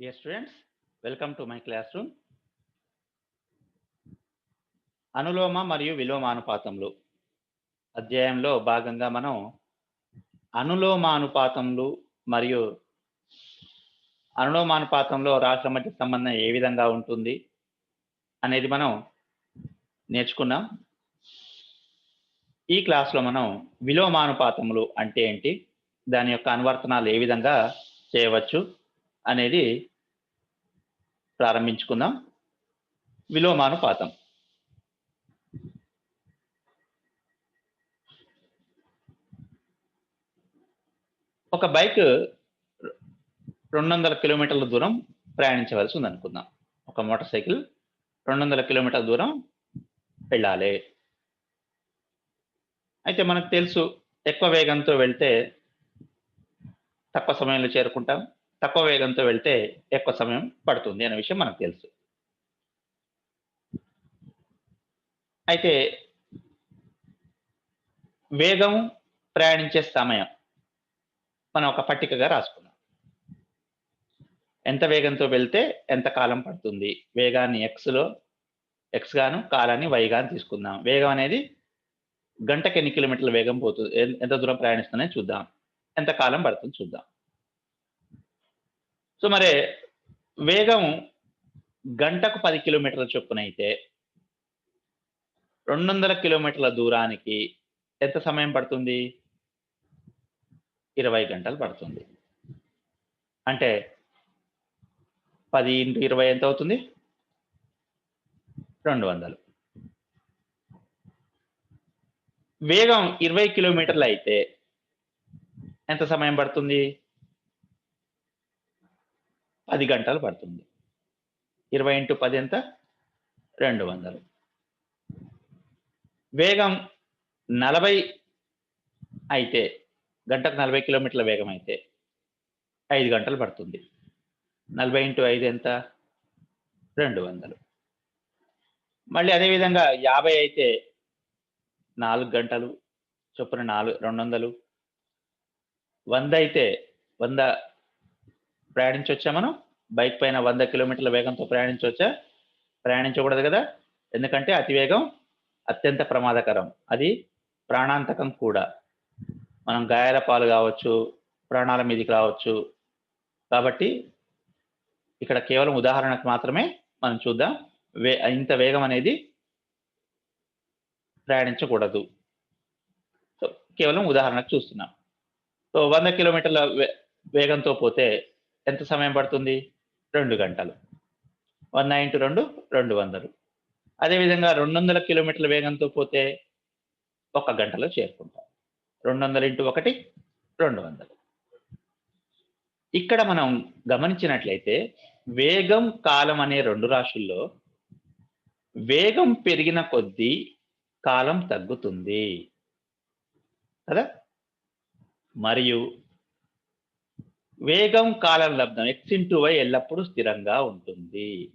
Dear students, welcome to my classroom. Anulom మరియు విలోమానుపాతములు అధ్యాయంలో భాగంగా మనం అనులోమానుపాతములు మరియు అనులోమానుపాతంలో రాష్ట్ర మధ్య సంబంధం ఏ విధంగా ఉంటుంది అనేది మనం నేర్చుకున్నాం. ఈ క్లాస్లో మనం విలోమానుపాతములు అంటే ఏంటి? దాని యొక్క అనువర్తనాలు ఏ విధంగా చేయవచ్చు అనేది ప్రారంభించుకుందాం. విలోమానుపాతం. ఒక బైక్ రెండు వందల కిలోమీటర్ల దూరం ప్రయాణించవలసి ఉంది అనుకుందాం ఒక మోటార్ సైకిల్ రెండు వందల కిలోమీటర్ల దూరం వెళ్ళాలి. అయితే మనకు తెలుసు ఎక్కువ వేగంతో వెళ్తే తక్కువ సమయంలో చేరుకుంటాం. తక్కువ వేగంతో వెళ్తే ఎక్కువ సమయం పడుతుంది అనే విషయం మనకు తెలుసు. అయితే వేగం ప్రయాణించే సమయం మనం ఒక పట్టికగా రాసుకున్నాం. ఎంత వేగంతో వెళ్తే ఎంత కాలం పడుతుంది? వేగాన్ని ఎక్స్లో ఎక్స్ గాను కాలాన్ని వై గాను తీసుకుందాం. వేగం అనేది గంటకి ఎన్ని కిలోమీటర్ల వేగం పోతుంది ఎంత దూరం ప్రయాణిస్తుందని చూద్దాం. ఎంత కాలం పడుతుంది చూద్దాం. సో మరి వేగం గంటకు పది కిలోమీటర్ల చొప్పున అయితే రెండు వందల కిలోమీటర్ల దూరానికి ఎంత సమయం పడుతుంది? ఇరవై గంటలు పడుతుంది. అంటే పది ఇంటూ ఇరవై ఎంత అవుతుంది? రెండు వందలు వేగం ఇరవై కిలోమీటర్లు అయితే ఎంత సమయం పడుతుంది? పది గంటలు పడుతుంది. ఇరవై ఇంటూ పది ఎంత? రెండు వందలు. వేగం నలభై అయితే గంటకు నలభై కిలోమీటర్ల వేగం అయితే ఐదు గంటలు పడుతుంది. నలభై ఇంటూ ఐదు ఎంత? రెండు వందలు. మళ్ళీ అదేవిధంగా యాభై అయితే నాలుగు గంటలు చొప్పున నాలుగు రెండు వందలు. వంద అయితే వంద ప్రయాణించవచ్చా మనం? బైక్ పైన వంద కిలోమీటర్ల వేగంతో ప్రయాణించవచ్చా ప్రయాణించకూడదు కదా? ఎందుకంటే అతివేగం అత్యంత ప్రమాదకరం. అది ప్రాణాంతకం కూడా. మనం గాయాల పాలు కావచ్చు ప్రాణాల మీదకి రావచ్చు. కాబట్టి ఇక్కడ కేవలం ఉదాహరణకు మాత్రమే మనం చూద్దాం. వే ఇంత వేగం అనేది ప్రయాణించకూడదు. సో కేవలం ఉదాహరణకు చూస్తున్నాం. సో వంద కిలోమీటర్ల వేగంతో పోతే ఎంత సమయం పడుతుంది? రెండు గంటలు. వంద ఇంటూ రెండు రెండు వందలు. అదేవిధంగా రెండు వందల కిలోమీటర్ల వేగంతో పోతే ఒక గంటలో చేరుకుంటాం. రెండు వందల ఇంటూ ఒకటి రెండు వందలు. ఇక్కడ మనం గమనించినట్లయితే వేగం కాలం అనే రెండు రాశుల్లో వేగం పెరిగిన కొద్దీ కాలం తగ్గుతుంది. కదా? మరియు వేగం కాలం లబ్ధం ఎక్స్ ఇంటూ వై ఎల్లప్పుడూ స్థిరంగా ఉంటుంది.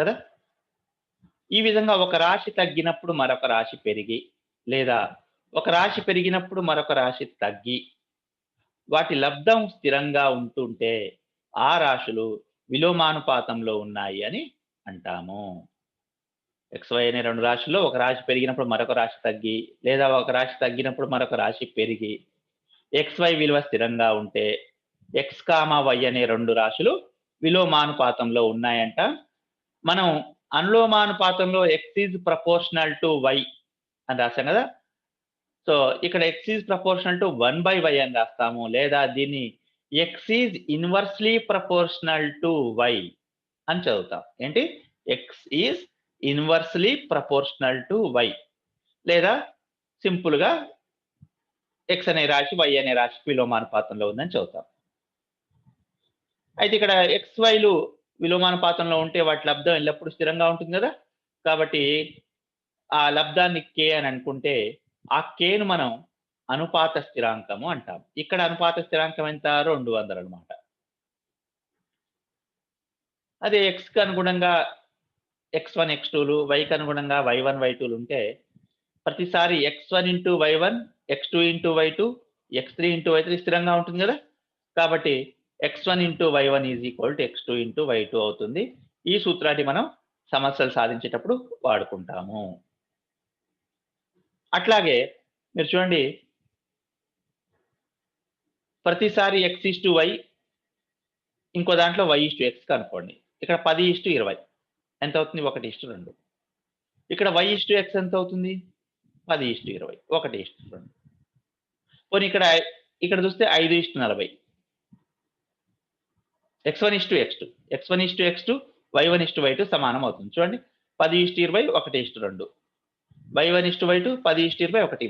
కదా? ఈ విధంగా ఒక రాశి తగ్గినప్పుడు మరొక రాశి పెరిగి లేదా ఒక రాశి పెరిగినప్పుడు మరొక రాశి తగ్గి వాటి లబ్ధం స్థిరంగా ఉంటుంటే ఆ రాశులు విలోమానుపాతంలో ఉన్నాయి అని అంటాము. ఎక్స్వై అనే రెండు రాశుల్లో ఒక రాశి పెరిగినప్పుడు మరొక రాశి తగ్గి లేదా ఒక రాశి తగ్గినప్పుడు మరొక రాశి పెరిగి ఎక్స్వై విలువ స్థిరంగా ఉంటే ఎక్స్ కామా వై అనే రెండు రాశులు విలోమానుపాతంలో ఉన్నాయంట. మనం అనులోమానుపాతంలో x is proportional to y అని రాశాం కదా. సో ఇక్కడ x is proportional to one by y అని రాస్తాము. లేదా దీన్ని x is inversely proportional to y అని చదువుతాం. ఏంటి? X is inversely proportional to y లేదా సింపుల్గా ఎక్స్ అనే రాశి వై అనే రాశి విలోమానుపాతంలో ఉందని చదువుతాం. అయితే ఇక్కడ ఎక్స్ వైలు విలోమానుపాతంలో ఉంటే వాటి లబ్ధం ఎల్లప్పుడూ స్థిరంగా ఉంటుంది కదా? కాబట్టి ఆ లబ్ధాన్ని కే అని అనుకుంటే ఆ కేను మనం అనుపాత స్థిరాంకము అంటాం. ఇక్కడ అనుపాత స్థిరాంకం ఎంత? రెండు వందలు అనమాట అదే ఎక్స్కి అనుగుణంగా ఎక్స్ వన్ ఎక్స్ టూలు వైకి అనుగుణంగా వై వన్ వై టూలు ఉంటే ప్రతిసారి x one into y one x two into y two x three into y three స్థిరంగా ఉంటుంది కదా? కాబట్టి x one into y one is equal to x two into y two అవుతుంది. ఈ సూత్రాన్ని మనం సమస్యలు సాధించేటప్పుడు వాడుకుంటాము. అట్లాగే మీరు చూడండి. ప్రతిసారి ఎక్స్ ఈస్ టు వై ఇంకో దాంట్లో వై ఈస్ టు ఎక్స్ కనుక్కోండి. ఇక్కడ పది ఈస్ టు ఇరవై. ఎంత అవుతుంది ఒకటి ఇస్ టు రెండు. ఇక్కడ వై ఈస్ టు ఎక్స్ ఎంత అవుతుంది పది ఇస్టు ఇరవై ఒకటి ఇష్టు రెండు. పోనీ ఇక్కడ ఇక్కడ చూస్తే ఐదు ఇష్టు నలభై. X one is to x two. X one is to x two y one is to y two సమానం అవుతుంది. చూడండి పది ఇస్టు ఇరవై ఒకటి ఇస్టు రెండు. Y one is to y two పది ఇస్టు ఇరవై ఒకటి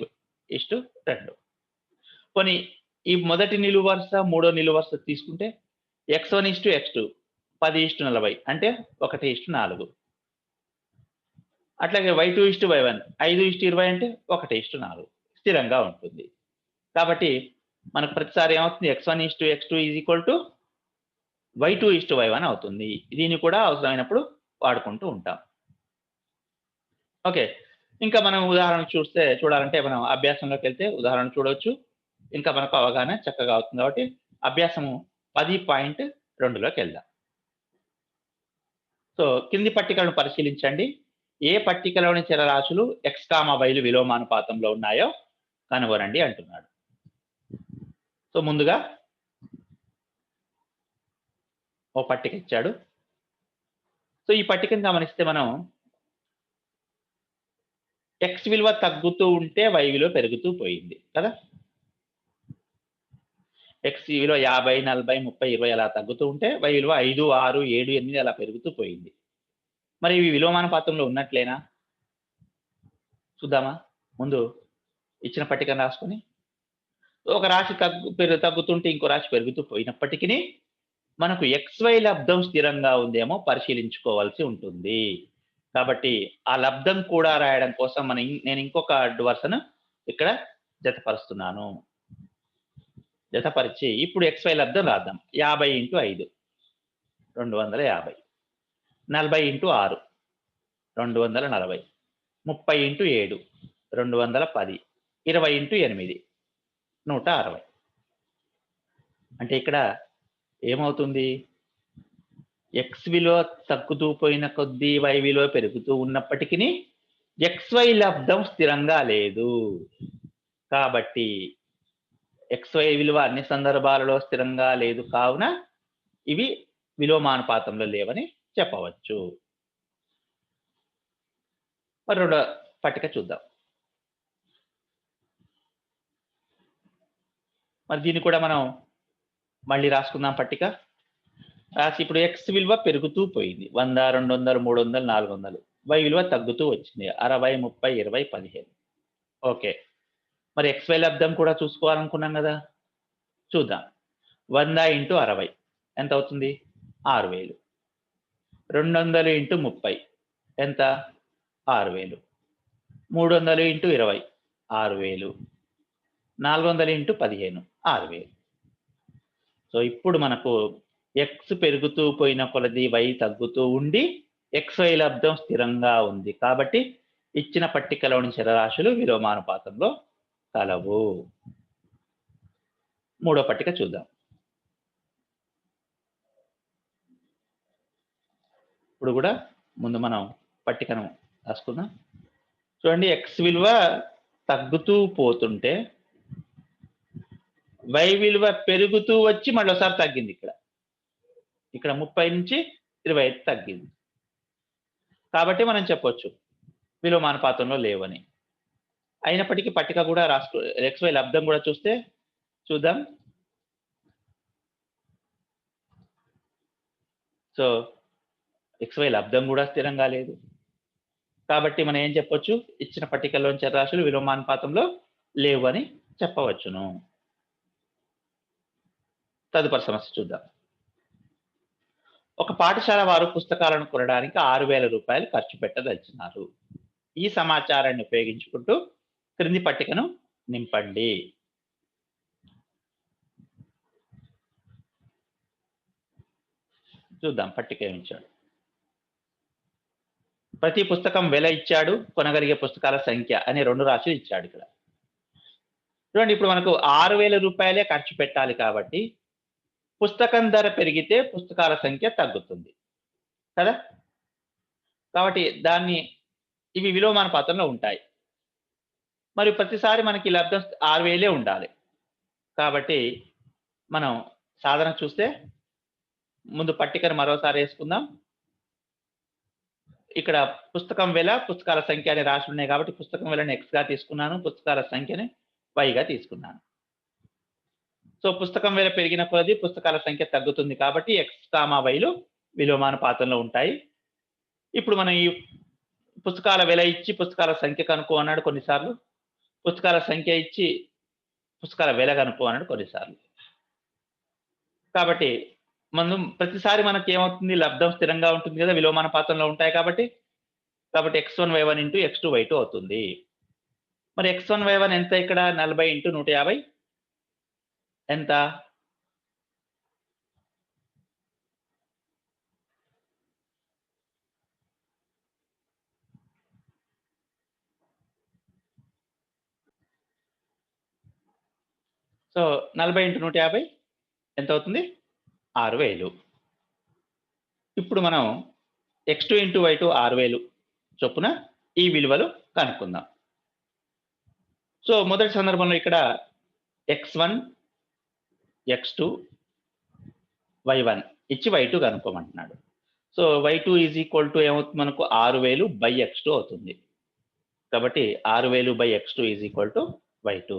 ఇస్టు రెండు. పోనీ ఈ మొదటి నిలువు వరుస మూడో నిలువు వరుస తీసుకుంటే x one is to x two పది ఇస్టు నలభై అంటే ఒకటి ఇస్టు నాలుగు. అట్లాగే y two is to y one ఐదు ఇస్టు ఇరవై అంటే ఒకటి ఇస్టు నాలుగు. స్థిరంగా ఉంటుంది. కాబట్టి మనకు ప్రతిసారి ఏమవుతుంది? X one is to x two is equal to y two is to y one అవుతుంది. దీన్ని కూడా అవసరమైనప్పుడు వాడుకుంటూ ఉంటాం. ఓకే. ఇంకా మనం ఉదాహరణ చూస్తే చూడాలంటే మనం అభ్యాసంలోకి వెళ్తే ఉదాహరణ చూడవచ్చు. ఇంకా మనకు అవగాహన చక్కగా అవుతుంది కాబట్టి అభ్యాసము పది పాయింట్ రెండులోకి వెళ్దాం. సో కింది పట్టికలను పరిశీలించండి. ఏ పట్టికలోని చరరాశులు ఎక్స్కామ వైలు విలోమానుపాతంలో ఉన్నాయో కనుగొనండి అంటున్నాడు. సో ముందుగా ఓ పట్టిక ఇచ్చాడు. సో ఈ పట్టికను గమనిస్తే మనం ఎక్స్ విలువ తగ్గుతూ ఉంటే వై విలువ పెరుగుతూ పోయింది కదా? ఎక్స్ విలువ యాభై నలభై ముప్పై ఇరవై అలా తగ్గుతూ ఉంటే వై విలువ ఐదు ఆరు ఏడు ఎనిమిది అలా పెరుగుతూ పోయింది. మరి ఇవి విలోమానుపాతంలో ఉన్నట్లేనా? చూద్దామా? ముందు ఇచ్చిన పట్టికను రాసుకొని. ఒక రాశి తగ్గు పెరుగు తగ్గుతుంటే ఇంకో రాశి పెరుగుతూ పోయినప్పటికీ మనకు ఎక్స్వై లబ్ధం స్థిరంగా ఉందేమో పరిశీలించుకోవాల్సి ఉంటుంది. కాబట్టి ఆ లబ్ధం కూడా రాయడం కోసం మన నేను ఇంకొక అడ్డు వరుసను ఇక్కడ జతపరుస్తున్నాను. జతపరిచి ఇప్పుడు ఎక్స్వై లబ్ధం రాద్దాం. యాభై ఇంటూ ఐదు. రెండు వందల యాభై. నలభై ఇంటూ ఆరు రెండు వందల నలభై. ముప్పై ఇంటూ ఏడు రెండు వందల పది. ఇరవై ఇంటూ ఎనిమిది నూట అరవై. అంటే ఇక్కడ ఏమవుతుంది? ఎక్స్ విలువ తగ్గుతూ పోయిన కొద్దీ వై విలువ పెరుగుతూ ఉన్నప్పటికీ ఎక్స్వై లబ్ధం స్థిరంగా లేదు. కాబట్టి ఎక్స్వై విలువ అన్ని సందర్భాలలో స్థిరంగా లేదు. కావున ఇవి విలోమానుపాతంలో లేవని చెప్పవచ్చు. మరి రెండో పట్టిక చూద్దాం. మరి దీన్ని కూడా మనం మళ్ళీ రాసుకుందాం పట్టిక. రాసి ఇప్పుడు ఎక్స్ విలువ పెరుగుతూ పోయింది. వంద రెండు వందలు మూడు వందలు నాలుగు వందలు వై విలువ తగ్గుతూ వచ్చింది. అరవై ముప్పై ఇరవై పదిహేను. ఓకే. మరి ఎక్స్ వై లబ్ధం కూడా చూసుకోవాలనుకున్నాం కదా? చూద్దాం. వంద ఇంటూ అరవై. ఎంత అవుతుంది? ఆరు వేలు. రెండు వందలు ఇంటూ ముప్పై. ఎంత? ఆరు వేలు. మూడు వందలు ఇంటూ ఇరవై. ఆరు వేలు. నాలుగు వందలు ఇంటూ పదిహేను. ఆరు వేలు. సో ఇప్పుడు మనకు ఎక్స్ పెరుగుతూ పోయిన కొలది వై తగ్గుతూ ఉండి ఎక్స్ వై లబ్ధం స్థిరంగా ఉంది. కాబట్టి ఇచ్చిన పట్టికలోని చరరాశులు విలోమానుపాతంలో కలవు. మూడో పట్టిక చూద్దాం. ఇప్పుడు కూడా ముందు మనం పట్టికను రాసుకుందాం. చూడండి ఎక్స్ విలువ తగ్గుతూ పోతుంటే వై విలువ పెరుగుతూ వచ్చి మళ్ళీ ఒకసారి తగ్గింది ఇక్కడ. ఇక్కడ ముప్పై నుంచి ఇరవై ఐదు తగ్గింది. కాబట్టి మనం చెప్పొచ్చు విలోమానుపాతంలో లేవని. అయినప్పటికీ పట్టిక కూడా రాసుకో ఎక్స్ వై లబ్ధం కూడా చూస్తే చూద్దాం. సో ఎక్స్ వై లబ్ధం కూడా స్థిరంగా లేదు కాబట్టి మనం ఏం చెప్పొచ్చు? ఇచ్చిన పట్టికలోని చరరాశులు విలోమానుపాతంలో లేవు అని చెప్పవచ్చును. తదుపరి సమస్య చూద్దాం. ఒక పాఠశాల వారు పుస్తకాలను కొనడానికి ఆరు వేల రూపాయలు ఖర్చు పెట్టదలిచినారు. ఈ సమాచారాన్ని ఉపయోగించుకుంటూ క్రింది పట్టికను నింపండి. చూద్దాం పట్టిక ఏమిచ్చాడు ప్రతి పుస్తకం వెల ఇచ్చాడు కొనగలిగే పుస్తకాల సంఖ్య అనే రెండు రాశులు ఇచ్చాడు ఇక్కడ. చూడండి ఇప్పుడు మనకు ఆరు వేల రూపాయలే ఖర్చు పెట్టాలి కాబట్టి పుస్తకం ధర పెరిగితే పుస్తకాల సంఖ్య తగ్గుతుంది. కదా? కాబట్టి దాన్ని ఇవి విలోమానుపాతంలో ఉంటాయి. మరి ప్రతిసారి మనకి లబ్ధం ఆరు వేలే ఉండాలి. కాబట్టి మనం సాధన చూస్తే ముందు పట్టికను మరోసారి వేసుకుందాం. ఇక్కడ పుస్తకం వెల పుస్తకాల సంఖ్య అనే రాసి ఉన్నాయి కాబట్టి పుస్తకం వెలని ఎక్స్గా తీసుకున్నాను పుస్తకాల సంఖ్యని వైగా తీసుకున్నాను. సో పుస్తకం వెల పెరిగిన కొలది పుస్తకాల సంఖ్య తగ్గుతుంది కాబట్టి ఎక్స్ కామా వైలు విలోమానుపాతంలో ఉంటాయి. ఇప్పుడు మనం ఈ పుస్తకాల వెల ఇచ్చి పుస్తకాల సంఖ్య కనుక్కో అన్నాడు కొన్నిసార్లు. పుస్తకాల సంఖ్య ఇచ్చి పుస్తకాల వెల కనుక్కో అన్నాడు కొన్నిసార్లు. కాబట్టి మనం ప్రతిసారి మనకి ఏమవుతుంది లబ్ధం స్థిరంగా ఉంటుంది కదా విలోమానుపాతంలో ఉంటాయి కాబట్టి కాబట్టి x one y one into x two y two అవుతుంది. మరి ఎక్స్ వన్ వై వన్ ఎంత ఇక్కడ? నలభై ఇంటూ నూట యాభై. ఎంత? సో నలభై ఇంటూ నూట యాభై. ఎంత అవుతుంది? ఆరు వేలు. ఇప్పుడు మనం x two into y two ఆరు వేలు చొప్పున ఈ విలువలు కనుక్కుందాం. సో మొదటి సందర్భంలో ఇక్కడ x one x two y one ఇచ్చి why two కనుక్కోమంటున్నాడు. So y two is equal to ఏమవుతుంది మనకు? ఆరు వేలు బై ఎక్స్ టూ అవుతుంది. కాబట్టి ఆరు వేలు by x two is equal to y two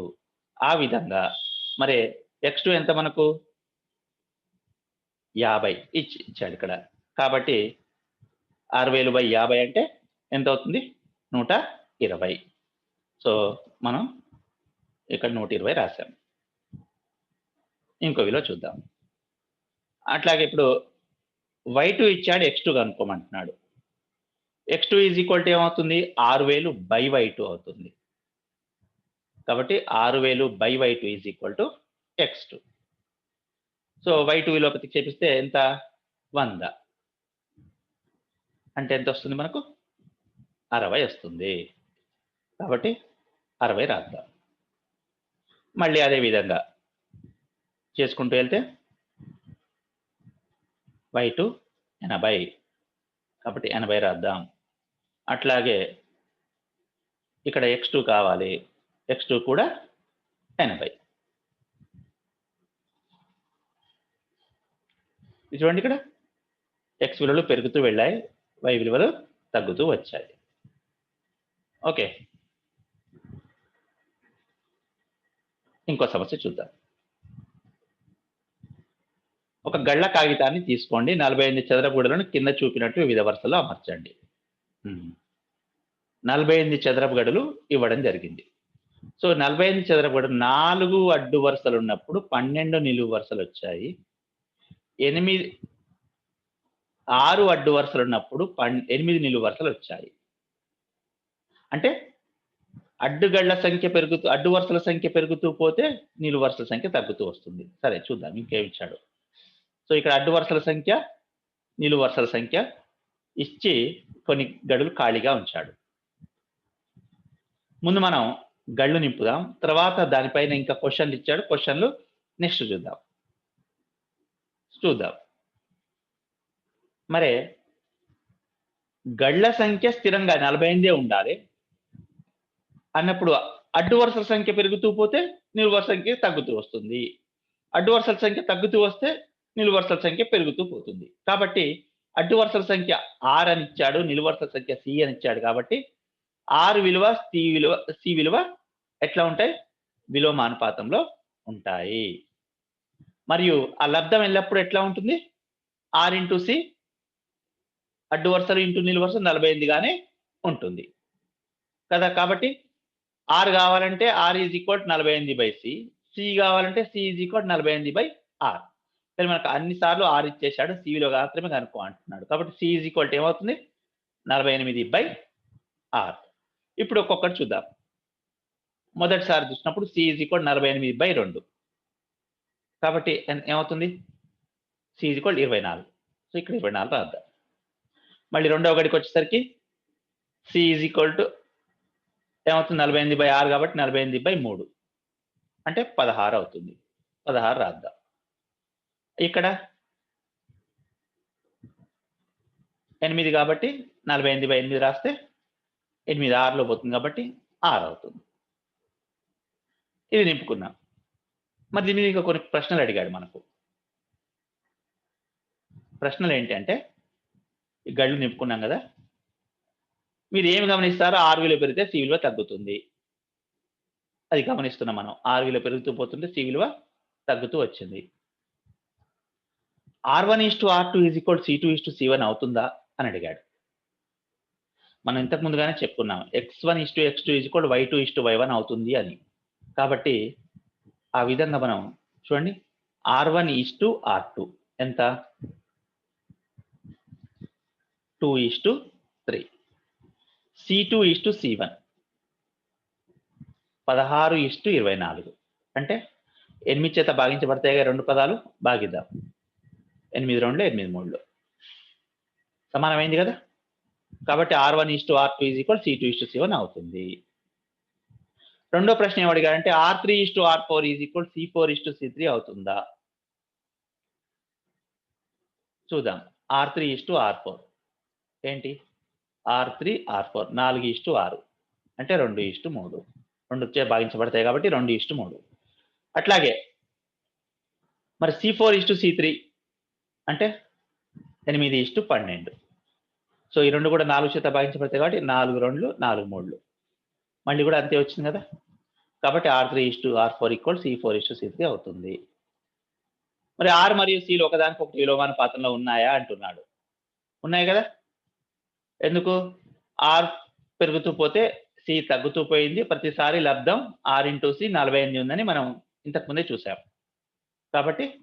ఆ విధంగా. మరి ఎక్స్ టూ ఎంత మనకు? యాభై ఇచ్చి ఇచ్చాడు ఇక్కడ. కాబట్టి ఆరు వేలు బై యాభై అంటే ఎంత అవుతుంది నూట ఇరవై. సో మనం ఇక్కడ నూట ఇరవై రాశాం. ఇంకో విలువ చూద్దాం. అట్లాగే ఇప్పుడు వై టూ ఇచ్చాడు X two కనుక్కోమంటున్నాడు. X two is equal to ఏమవుతుంది? ఆరు వేలు బై వై టూ అవుతుంది. కాబట్టి ఆరు వేలు by y two is equal to x two so y two విలువ ప్రతిక్షేపిస్తే ఎంత? వంద. అంటే ఎంత వస్తుంది మనకు? అరవై వస్తుంది. కాబట్టి అరవై రాద్దాం. మళ్ళీ అదే విధంగా చేసుకుంటూ వెళ్తే వై టూ ఎనభై. కాబట్టి ఎనభై రాద్దాం. అట్లాగే ఇక్కడ ఎక్స్ టూ కావాలి. ఎక్స్ టూ కూడా ఎనభై. చూడండి ఇక్కడ ఎక్స్ విలువలు పెరుగుతూ వెళ్ళాయి వై విలువలు తగ్గుతూ వచ్చాయి. ఓకే. ఇంకో సమస్య చూద్దాం. ఒక గళ్ళ కాగితాన్ని తీసుకోండి నలభై ఎనిమిది చదరపు గడులను కింద చూపినట్టు వివిధ వరుసలో అమర్చండి. నలభై ఎనిమిది చదరపు గడులు ఇవ్వడం జరిగింది. సో నలభై ఎనిమిది చదరపు గడులు నాలుగు అడ్డు వరుసలు ఉన్నప్పుడు పన్నెండు నిలువు వరుసలు వచ్చాయి. ఎనిమిది ఆరు అడ్డు వరుసలు ఉన్నప్పుడు పన్ ఎనిమిది నిలువు వరుసలు వచ్చాయి. అంటే అడ్డుగళ్ళ సంఖ్య పెరుగుతూ అడ్డు వరుసల సంఖ్య పెరుగుతూ పోతే నిలువు వరుసల సంఖ్య తగ్గుతూ వస్తుంది. సరే చూద్దాం ఇంకేమిచ్చాడు సో ఇక్కడ అడ్డు వరుసల సంఖ్య నిలువు వరుసల సంఖ్య ఇచ్చి కొన్ని గడులు ఖాళీగా ఉంచాడు. ముందు మనం గళ్ళు నింపుదాం. తర్వాత దానిపైన ఇంకా క్వశ్చన్లు ఇచ్చాడు. క్వశ్చన్లు నెక్స్ట్ చూద్దాం. చూద్దాం. మరి గడ్ల సంఖ్య స్థిరంగా నలభై ఎనిమిదే ఉండాలి. అన్నప్పుడు అడ్డు వరుసల సంఖ్య పెరుగుతూ పోతే నిలువు సంఖ్య తగ్గుతూ వస్తుంది. అడ్డు వరుసల సంఖ్య తగ్గుతూ వస్తే నిలువరుసల సంఖ్య పెరుగుతూ పోతుంది. కాబట్టి అడ్డు వరుసల సంఖ్య ఆర్ అని ఇచ్చాడు నిలువరుసల సంఖ్య సి అని ఇచ్చాడు కాబట్టి ఆరు విలువ సి విలువ సి విలువ ఎట్లా ఉంటాయి? విలోమానుపాతంలో ఉంటాయి. మరియు ఆ లబ్ధం ఎల్లప్పుడూ ఎట్లా ఉంటుంది? ఆర్ ఇంటూ సి అడ్డు వరుసలు ఇంటూ నిలువు వరుస నలభై ఎనిమిదిగానే ఉంటుంది. కదా కాబట్టి ఆర్ కావాలంటే ఆర్ ఈజ్ ఈక్వల్ నలభై ఎనిమిది బై సి సి కావాలంటే సి ఈజ్ ఈక్వల్ నలభై ఎనిమిది బై ఆర్. కానీ మనకు అన్ని సార్లు ఆర్ ఇచ్చేసాడు సివిలో మాత్రమే కనుక్కో అంటున్నాడు. కాబట్టి సి ఈజ్ ఈక్వల్ ఏమవుతుంది? నలభై ఎనిమిది బై ఆర్. ఇప్పుడు ఒక్కొక్కటి చూద్దాం. మొదటిసారి చూసినప్పుడు సి ఈజ్ ఈక్వల్ నలభై ఎనిమిది బై రెండు. కాబట్టి ఎన్- ఏమవుతుంది? సి ఈజ్ ఈక్వల్ ఇరవై నాలుగు. సో ఇక్కడ ఇరవై నాలుగు రాద్దాం. మళ్ళీ రెండవ గడికి వచ్చేసరికి సి ఈజ్ ఈక్వల్ టు ఏమవుతుంది? నలభై ఎనిమిది బై ఆరు కాబట్టి నలభై ఎనిమిది బై మూడు. అంటే పదహారు అవుతుంది. పదహారు రాద్దాం. ఇక్కడ ఎనిమిది కాబట్టి నలభై ఎనిమిది బై ఎనిమిది రాస్తే ఎనిమిది ఆరులో పోతుంది కాబట్టి ఆరు అవుతుంది. ఇది నింపుకున్నాం. మరి దీని మీద ఇంకా కొన్ని ప్రశ్నలు అడిగాడు మనకు. ప్రశ్నలు ఏంటంటే ఈ గళ్ళు నింపుకున్నాం కదా మీరు ఏమి గమనిస్తారో ఆరు విలువ పెరిగితే సి విలువ తగ్గుతుంది. అది గమనిస్తున్నాం మనం. ఆరు విలువ పెరుగుతూ పోతుంటే సి విలువ తగ్గుతూ వచ్చింది. R one is to r two is equal c two is to c one అవుతుందా అని అడిగాడు. మనం ఇంతకు ముందుగానే చెప్పుకున్నాం x one is to x two is equal y two is to y one అవుతుంది అని. కాబట్టి ఆ విధంగా మనం చూడండి. R one is to r two ఎంత? Two is to three c two is to c one పదహారు ఈస్ టు ఇరవై నాలుగు అంటే ఎనిమిది చేత భాగించబడతాయి రెండు పదాలు భాగిద్దాం. ఎనిమిది రెండు ఎనిమిది మూడులో. సమానమైంది కదా? కాబట్టి r one is to r two is equal c two is to c one అవుతుంది. రెండో ప్రశ్న ఏమడిగారంటే r three is to r four is equal c four is to c three అవుతుందా? చూద్దాం. R three is to r four ఏంటి? Are three are four నాలుగు is to ఆరు అంటే రెండు ఇష్టు మూడు. రెండు వచ్చే భాగించబడతాయి కాబట్టి రెండు ఇష్టు మూడు. అట్లాగే మరి c four is to c three అంటే ఎనిమిది ఇష్టు పన్నెండు. సో ఈ రెండు కూడా నాలుగు చేత భాగించబడతాయి కాబట్టి నాలుగు రెండు నాలుగు మూడులు మళ్ళీ కూడా అంతే వచ్చింది కదా? కాబట్టి r three is to r four equal c four is to c three అవుతుంది. మరి ఆర్ మరియు సిలు ఒకదానికి ఒకటి విలోమాన పాత్రలో ఉన్నాయా? అంటున్నాడు. ఉన్నాయి కదా? ఎందుకు? ఆర్ పెరుగుతూ పోతే సి తగ్గుతూ పోయింది. ప్రతిసారి లబ్ధం ఆర్ ఇంటూ సి నలభై ఎనిమిది ఉందని మనం ఇంతకుముందే చూసాం కాబట్టి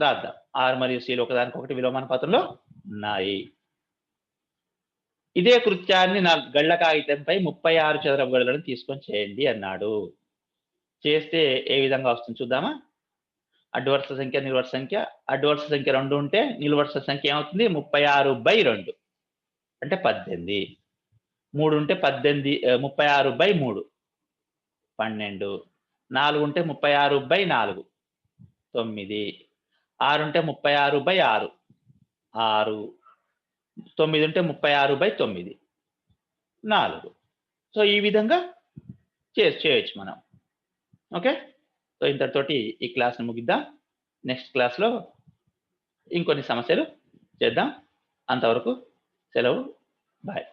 రాద్దాం. ఆర్ మరియు సిలు ఒకదానికొకటి విలోమాన పాత్రలో ఉన్నాయి. ఇదే కృత్యాన్ని నా గళ్ళ కాగితంపై ముప్పై ఆరు చదరపు గళ్ళను తీసుకొని చేయండి అన్నాడు. చేస్తే ఏ విధంగా వస్తుంది చూద్దామా? అడ్వర్స సంఖ్య నిల్వర్స సంఖ్య. అడ్వర్స సంఖ్య రెండు ఉంటే నిల్వర్స సంఖ్య ఏమవుతుంది? ముప్పై ఆరు బై రెండు. అంటే పద్దెనిమిది. మూడు ఉంటే పద్దెనిమిది ముప్పై ఆరు బై మూడు. పన్నెండు. నాలుగు ఉంటే ముప్పై ఆరు బై నాలుగు. తొమ్మిది. ఆరు ఉంటే ముప్పై ఆరు బై ఆరు. ఆరు. తొమ్మిది ఉంటే ముప్పై ఆరు బై తొమ్మిది. నాలుగు. సో ఈ విధంగా చేసి చేయొచ్చు మనం. ఓకే? సో ఇంతటితోటి ఈ క్లాస్ని ముగిద్దాం. నెక్స్ట్ క్లాస్లో ఇంకొన్ని సమస్యలు చేద్దాం. అంతవరకు సెలవు. బాయ్.